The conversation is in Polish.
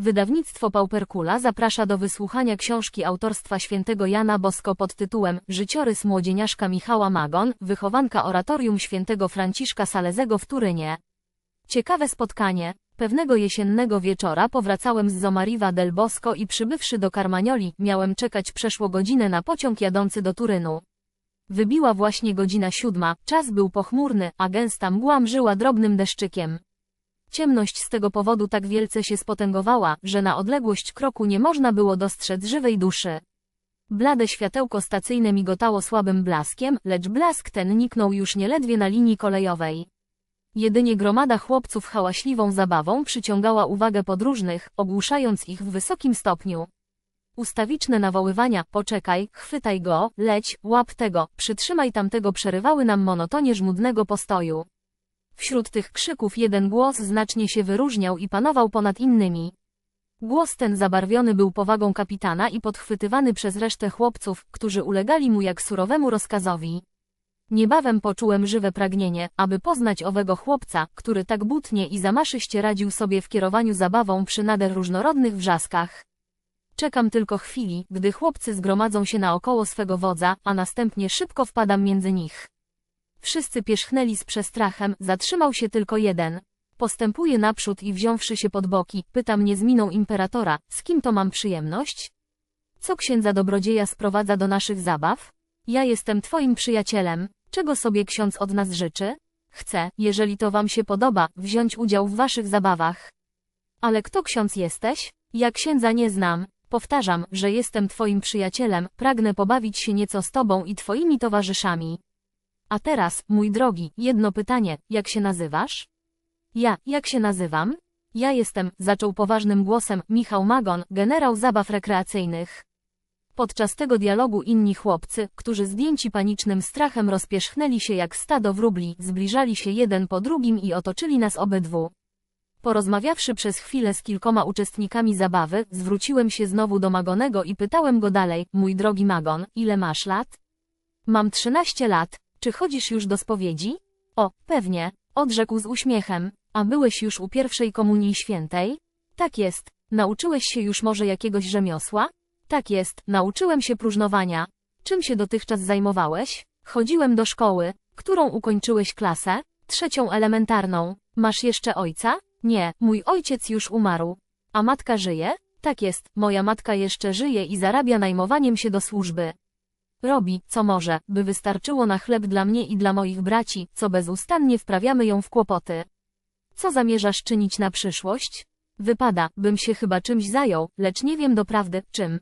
Wydawnictwo Pauperkula zaprasza do wysłuchania książki autorstwa świętego Jana Bosko pod tytułem Życiorys młodzieniaszka Michała Magon, wychowanka oratorium świętego Franciszka Salezego w Turynie. Ciekawe spotkanie. Pewnego jesiennego wieczora powracałem z Zomariva del Bosco i przybywszy do Carmagnoli, miałem czekać przeszło godzinę na pociąg jadący do Turynu. Wybiła właśnie godzina siódma, czas był pochmurny, a gęsta mgła mżyła drobnym deszczykiem. Ciemność z tego powodu tak wielce się spotęgowała, że na odległość kroku nie można było dostrzec żywej duszy. Blade światełko stacyjne migotało słabym blaskiem, lecz blask ten niknął już nieledwie na linii kolejowej. Jedynie gromada chłopców hałaśliwą zabawą przyciągała uwagę podróżnych, ogłuszając ich w wysokim stopniu. Ustawiczne nawoływania, poczekaj, chwytaj go, leć, łap tego, przytrzymaj tamtego przerywały nam monotonię żmudnego postoju. Wśród tych krzyków jeden głos znacznie się wyróżniał i panował ponad innymi. Głos ten zabarwiony był powagą kapitana i podchwytywany przez resztę chłopców, którzy ulegali mu jak surowemu rozkazowi. Niebawem poczułem żywe pragnienie, aby poznać owego chłopca, który tak butnie i zamaszyście radził sobie w kierowaniu zabawą przy nader różnorodnych wrzaskach. Czekam tylko chwili, gdy chłopcy zgromadzą się naokoło swego wodza, a następnie szybko wpadam między nich. Wszyscy pierzchnęli z przestrachem, zatrzymał się tylko jeden. Postępuje naprzód i wziąwszy się pod boki, pyta mnie z miną imperatora, z kim to mam przyjemność? Co księdza dobrodzieja sprowadza do naszych zabaw? Ja jestem twoim przyjacielem. Czego sobie ksiądz od nas życzy? Chcę, jeżeli to wam się podoba, wziąć udział w waszych zabawach. Ale kto ksiądz jesteś? Ja księdza nie znam. Powtarzam, że jestem twoim przyjacielem, pragnę pobawić się nieco z tobą i twoimi towarzyszami. A teraz, mój drogi, jedno pytanie, jak się nazywasz? Ja, jak się nazywam? Ja jestem, zaczął poważnym głosem, Michał Magon, generał zabaw rekreacyjnych. Podczas tego dialogu inni chłopcy, którzy zdjęci panicznym strachem rozpierzchnęli się jak stado wróbli, zbliżali się jeden po drugim i otoczyli nas obydwu. Porozmawiawszy przez chwilę z kilkoma uczestnikami zabawy, zwróciłem się znowu do Magonego i pytałem go dalej, mój drogi Magon, ile masz lat? Mam 13 lat, czy chodzisz już do spowiedzi? O, pewnie, odrzekł z uśmiechem. A byłeś już u pierwszej komunii świętej? Tak jest. Nauczyłeś się już może jakiegoś rzemiosła? Tak jest, nauczyłem się próżnowania. Czym się dotychczas zajmowałeś? Chodziłem do szkoły. Którą ukończyłeś klasę? Trzecią elementarną. Masz jeszcze ojca? Nie, mój ojciec już umarł. A matka żyje? Tak jest, moja matka jeszcze żyje i zarabia najmowaniem się do służby. Robi, co może, by wystarczyło na chleb dla mnie i dla moich braci, co bezustannie wprawiamy ją w kłopoty. Co zamierzasz czynić na przyszłość? Wypada, bym się chyba czymś zajął, lecz nie wiem doprawdy, czym.